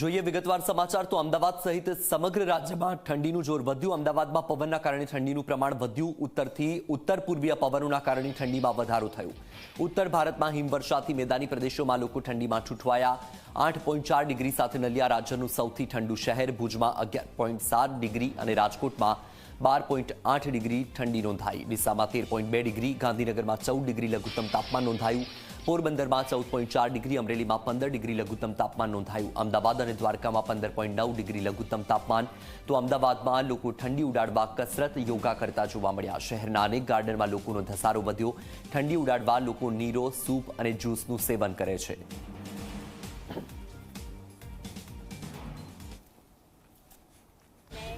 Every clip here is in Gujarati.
જોઈએ વિગતવાર સમાચાર તો અમદાવાદ સહિત સમગ્ર રાજ્યમાં ઠંડીનું જોર વધ્યું. અમદાવાદમાં પવનના કારણે ઠંડીનું પ્રમાણ વધ્યું. ઉત્તરથી ઉત્તર પૂર્વીય પવનોના કારણે ઠંડીમાં વધારો થયો. ઉત્તર ભારતમાં હિમવર્ષાથી મેદાની પ્રદેશોમાં લોકો ઠંડીમાં છૂટવાયા. આઠ પોઈન્ટ ચાર ડિગ્રી સાથે નલિયા રાજ્યનું સૌથી ઠંડુ શહેર. ભુજમાં અગિયાર પોઈન્ટ સાત ડિગ્રી અને રાજકોટમાં બાર પોઈન્ટ આઠ ડિગ્રી ઠંડી નોંધાઈ. ડીસામાં તેર પોઈન્ટ બે ડિગ્રી. ગાંધીનગરમાં ચૌદ ડિગ્રી લઘુત્તમ તાપમાન નોંધાયું. પોરબંદરમાં ચૌદ પોઈન્ટ ચાર ડિગ્રી, અમરેલીમાં પંદર ડિગ્રી લઘુત્તમ તાપમાન નોંધાયું. અમદાવાદ અને દ્વારકામાં પંદર પોઈન્ટ નવ ડિગ્રી લઘુત્તમ તાપમાન. તો અમદાવાદમાં લોકો ઠંડી ઉડાડવા કસરત યોગા કરતા જોવા મળ્યા. શહેરના અનેક ગાર્ડનમાં લોકોનો ધસારો વધ્યો. ઠંડી ઉડાડવા લોકો નીરો, સૂપ અને જ્યુસનું સેવન કરે છે.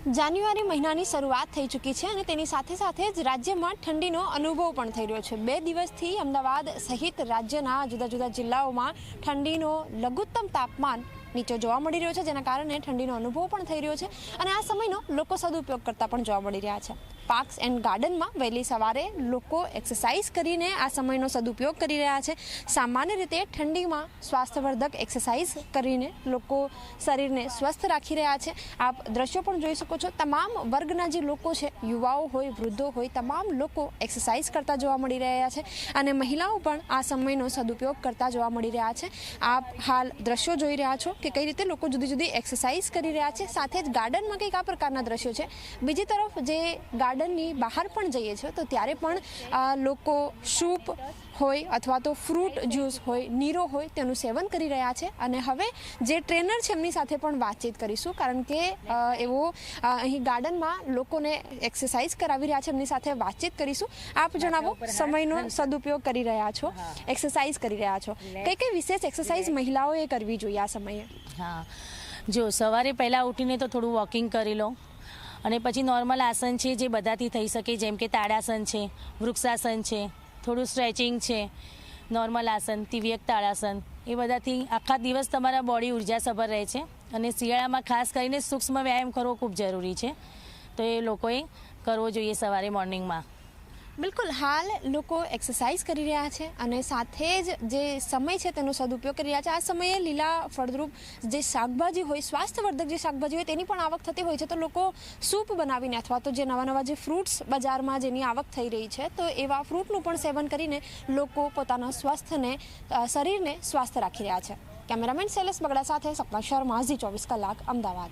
જાન્યુઆરી મહિનાની શરૂઆત થઈ ચૂકી છે અને તેની સાથે સાથે જ રાજ્યમાં ઠંડીનો અનુભવ પણ થઈ રહ્યો છે. બે દિવસથી અમદાવાદ સહિત રાજ્યના જુદા જુદા જિલ્લાઓમાં ઠંડીનો લઘુત્તમ તાપમાન નીચે જોવા મળી રહ્યો છે, જેના કારણે ઠંડીનો અનુભવ પણ થઈ રહ્યો છે અને આ સમયનો લોકો સદુપયોગ કરતા પણ જોવા મળી રહ્યા છે. પાર્ક્સ એન્ડ ગાર્ડનમાં વહેલી સવારે લોકો એક્સરસાઇઝ કરીને આ સમયનો સદુપયોગ કરી રહ્યા છે. સામાન્ય રીતે ઠંડીમાં સ્વાસ્થ્યવર્ધક એક્સરસાઇઝ કરીને લોકો શરીરને સ્વસ્થ રાખી રહ્યા છે. આપ દ્રશ્યો પણ જોઈ શકો છો. તમામ વર્ગના જે લોકો છે, યુવાઓ હોય, વૃદ્ધો હોય, તમામ લોકો એક્સરસાઇઝ કરતા જોવા મળી રહ્યા છે અને મહિલાઓ પણ આ સમયનો સદુપયોગ કરતા જોવા મળી રહ્યા છે. આપ હાલ દ્રશ્યો જોઈ રહ્યા છો કે કઈ રીતે લોકો જુદી જુદી એક્સરસાઇઝ કરી રહ્યા છે. સાથે જ ગાર્ડનમાં કંઈક આ પ્રકારના દ્રશ્યો છે. બીજી તરફ જે ગાર્ડનની બહાર પણ જઈએ છીએ તો ત્યારે પણ લોકો સૂપ હોય અથવા તો ફ્રૂટ જ્યુસ હોય નીરો હોય તેનું સેવન કરી રહ્યા છે. અને હવે જે ટ્રેનર છે એમની સાથે પણ વાતચીત કરીશું કારણ કે એવો અહીં ગાર્ડનમાં લોકોને એક્સરસાઇઝ કરાવી રહ્યા છે એમની સાથે વાતચીત કરીશું. આપ જણાવો સમયનો સદુપયોગ કરી રહ્યા છો એક્સરસાઇઝ કરી રહ્યા છો. કઈ કઈ વિશેષ એક્સરસાઇઝ મહિલાઓએ કરવી જોઈએ આ સમયે? હા. જો સવારે પહેલાં ઉઠીને તો થોડું વોકિંગ કરી લો. અને પછી નોર્મલ આસન છે જે બધાથી થઈ શકે, જેમ કે તાડાસન છે, વૃક્ષાસન છે, થોડું સ્ટ્રેચિંગ છે, નોર્મલ આસન તિવ્યક તાળાસન, એ બધાથી આખા દિવસ તમારા બોડી ઉર્જાસભર રહે છે. અને શિયાળામાં ખાસ કરીને સૂક્ષ્મ વ્યાયામ કરવો ખૂબ જરૂરી છે. તો એ લોકોએ કરવો જોઈએ સવારે મોર્નિંગમાં બિલકુલ, હાલ લોકો એક્સરસાઇઝ કરી રહ્યા છે અને સાથે જ જે સમય છે તેનો સદુપયોગ કરી રહ્યા છે. આ સમયે લીલા ફળદ્રુપ જે શાકભાજી હોય, સ્વાસ્થ્યવર્ધક જે શાકભાજી હોય તેની પણ આવક થતી હોય છે. તો લોકો સૂપ બનાવીને અથવા તો જે નવા નવા જે ફ્રૂટ્સ બજારમાં જેની આવક થઈ રહી છે, તો એવા ફ્રૂટનું પણ સેવન કરીને લોકો પોતાના સ્વાસ્થ્યને શરીરને સ્વસ્થ રાખી રહ્યા છે. કેમેરામેન શૈલેષ બગડા સાથે સપના શર્મા, ઝી ચોવીસ કલાક, અમદાવાદ.